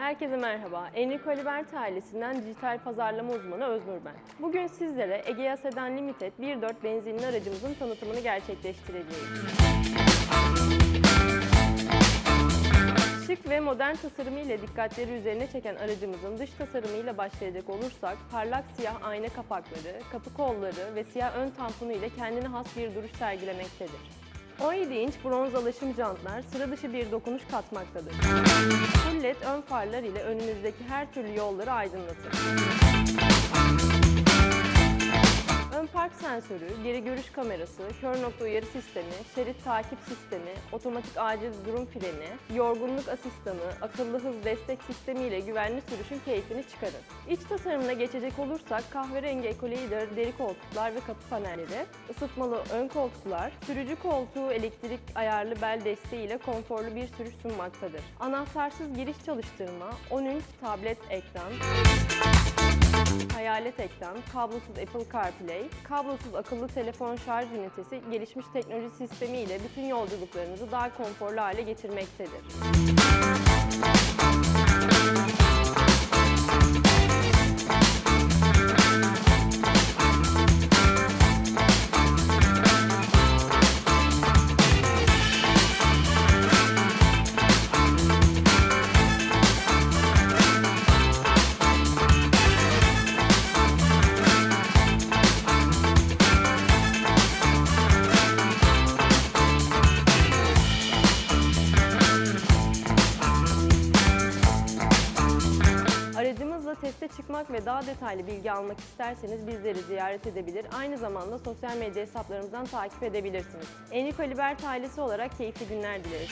Herkese merhaba. Enrico Liberty ailesinden dijital pazarlama uzmanı Öznur ben. Bugün sizlere Egea Sedan Limited 1.4 benzinli aracımızın tanıtımını gerçekleştireceğiz. Şık ve modern tasarımı ile dikkatleri üzerine çeken aracımızın dış tasarımıyla başlayacak olursak parlak siyah ayna kapakları, kapı kolları ve siyah ön tamponu ile kendine has bir duruş sergilemektedir. 17 inç bronz alaşım jantlar sıra dışı bir dokunuş katmaktadır. Full led ön farlar ile önünüzdeki her türlü yolları aydınlatır. Sensörü, geri görüş kamerası, kör nokta uyarı sistemi, şerit takip sistemi, otomatik acil durum freni, yorgunluk asistanı, akıllı hız destek sistemi ile güvenli sürüşün keyfini çıkarın. İç tasarımına geçecek olursak kahverengi ekolider deri koltuklar ve kapı panelleri, ısıtmalı ön koltuklar, sürücü koltuğu elektrik ayarlı bel desteği ile konforlu bir sürüş sunmaktadır. Anahtarsız giriş çalıştırma, 10 inç tablet ekran, hayalet ekran, kablosuz Apple CarPlay, kablosuz akıllı telefon şarj ünitesi gelişmiş teknoloji sistemi ile bütün yolculuklarınızı daha konforlu hale getirmektedir. Aracımızla teste çıkmak ve daha detaylı bilgi almak isterseniz bizleri ziyaret edebilir. Aynı zamanda sosyal medya hesaplarımızdan takip edebilirsiniz. Enrico Liberty ailesi olarak keyifli günler dileriz.